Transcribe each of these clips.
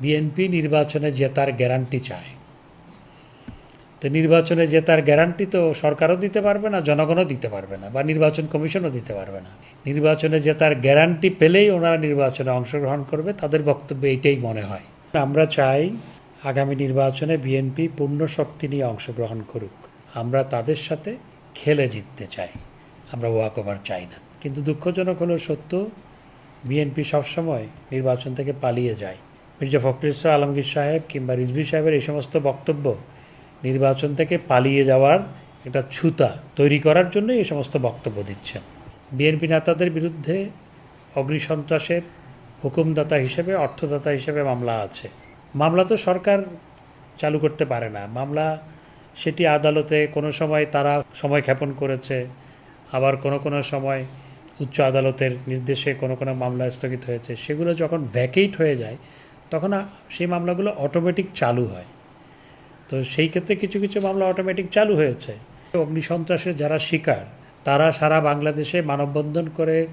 BNP নির্বাচনে জেতার guarantee চায়। তো নির্বাচনে জেতার গ্যারান্টি তো সরকারও দিতে পারবে না, জনগণও দিতে পারবে না, বা নির্বাচন কমিশনও দিতে পারবে না। নির্বাচনে জেতার গ্যারান্টি পেলেই ওনারা নির্বাচনে অংশগ্রহণ করবে, তাদের বক্তব্য এইটাই মনে হয়। আমরা চাই আগামী নির্বাচনে বিএনপি পূর্ণ শক্তি নিয়ে অংশগ্রহণ করুক। আমরা তাদের সাথে খেলে জিততে চাই। আমরা ওয়াক ওভার চাই না। কিন্তু দুঃখজনক হলো সত্য বিএনপি সবসময় নির্বাচন থেকে পালিয়ে যায়। মির্জা ফখরুল ইসলাম আলমগীর সাহেব কিংবা রিজভি সাহেবের এই সমস্ত বক্তব্য নির্বাচন থেকে পালিয়ে যাওয়ার একটা ছুতা তৈরি করার জন্য এই সমস্ত বক্তব্য দিচ্ছেন। বিএনপি নেতাদের বিরুদ্ধে অগ্নিসন্ত্রাসের হুকুমদাতা হিসেবে, অর্থদাতা হিসেবে মামলা আছে। মামলা তো সরকার চালু করতে পারে না। মামলা সেটি আদালতে কোনো সময় তারা সময় ক্ষেপণ করেছে, আবার কোনো কোনো সময় উচ্চ আদালতের নির্দেশে কোনো কোনো মামলা স্থগিত হয়েছে। সেগুলো যখন ভ্যাকেট হয়ে যায় তখন সেই মামলাগুলো অটোমেটিক চালু হয়। তো সেই ক্ষেত্রে কিছু কিছু মামলা অটোমেটিক চালু হয়েছে। অগ্নিসন্ত্রাসের যারা শিকার, তারা সারা বাংলাদেশে মানববন্ধন করে,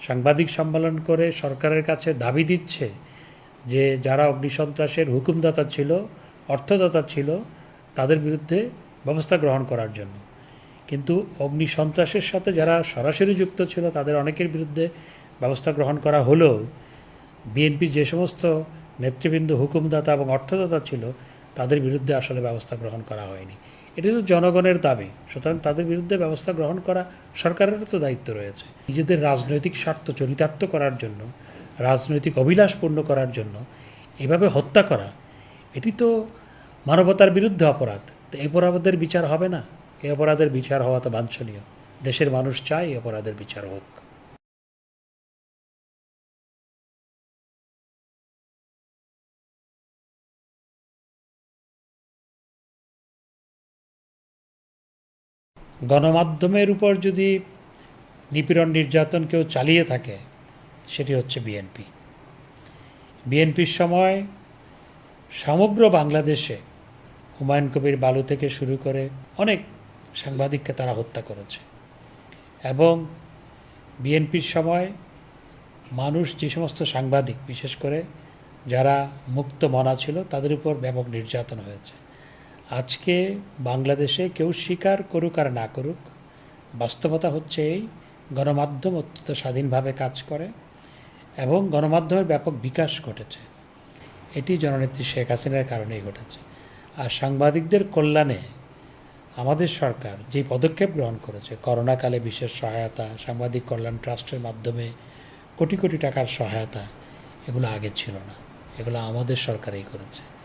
সাংবাদিক সম্মেলন করে, সরকারের কাছে দাবি দিচ্ছে যে যারা অগ্নিসন্ত্রাসের হুকুমদাতা ছিল, অর্থদাতা ছিল, তাদের বিরুদ্ধে ব্যবস্থা গ্রহণ করার জন্য। কিন্তু অগ্নিসন্ত্রাসের সাথে যারা সরাসরি যুক্ত ছিল, তাদের অনেকের বিরুদ্ধে ব্যবস্থা গ্রহণ করা হলেও বিএনপির যে সমস্ত নেতৃবৃন্দ হুকুমদাতা এবং অর্থদাতা ছিল, তাদের বিরুদ্ধে আসলে ব্যবস্থা গ্রহণ করা হয়নি। এটি তো জনগণের দাবি। সুতরাং তাদের বিরুদ্ধে ব্যবস্থা গ্রহণ করা সরকারেরও তো দায়িত্ব রয়েছে। নিজেদের রাজনৈতিক স্বার্থ চরিতার্থ করার জন্য, রাজনৈতিক অভিলাষ পূর্ণ করার জন্য এভাবে হত্যা করা, এটি তো মানবতার বিরুদ্ধে অপরাধ। তো এই অপরাধের বিচার হবে না? এই অপরাধের বিচার হওয়া তো বাঞ্ছনীয়। দেশের মানুষ চায় এই অপরাধের বিচার হোক। গণমাধ্যমের উপর যদি নিপীড়ন নির্যাতন কেউ চালিয়ে থাকে, সেটি হচ্ছে বিএনপি বিএনপির সময় সমগ্র বাংলাদেশে হুমায়ুন কবির বালু থেকে শুরু করে অনেক সাংবাদিককে তারা হত্যা করেছে। এবং বিএনপির সময় মানুষ যে সমস্ত সাংবাদিক, বিশেষ করে যারা মুক্ত মনা ছিল, তাদের উপর ব্যাপক নির্যাতন হয়েছে। আজকে বাংলাদেশে কেউ স্বীকার করুক আর না করুক, বাস্তবতা হচ্ছে এই, গণমাধ্যম অত্যন্ত স্বাধীনভাবে কাজ করে এবং গণমাধ্যমের ব্যাপক বিকাশ ঘটেছে। এটি জননেত্রী শেখ হাসিনার কারণেই ঘটেছে। আর সাংবাদিকদের কল্যাণে আমাদের সরকার যে পদক্ষেপ গ্রহণ করেছে, করোনাকালে বিশেষ সহায়তা, সাংবাদিক কল্যাণ ট্রাস্টের মাধ্যমে কোটি কোটি টাকার সহায়তা, এগুলো আগে ছিল না। এগুলো আমাদের সরকারই করেছে।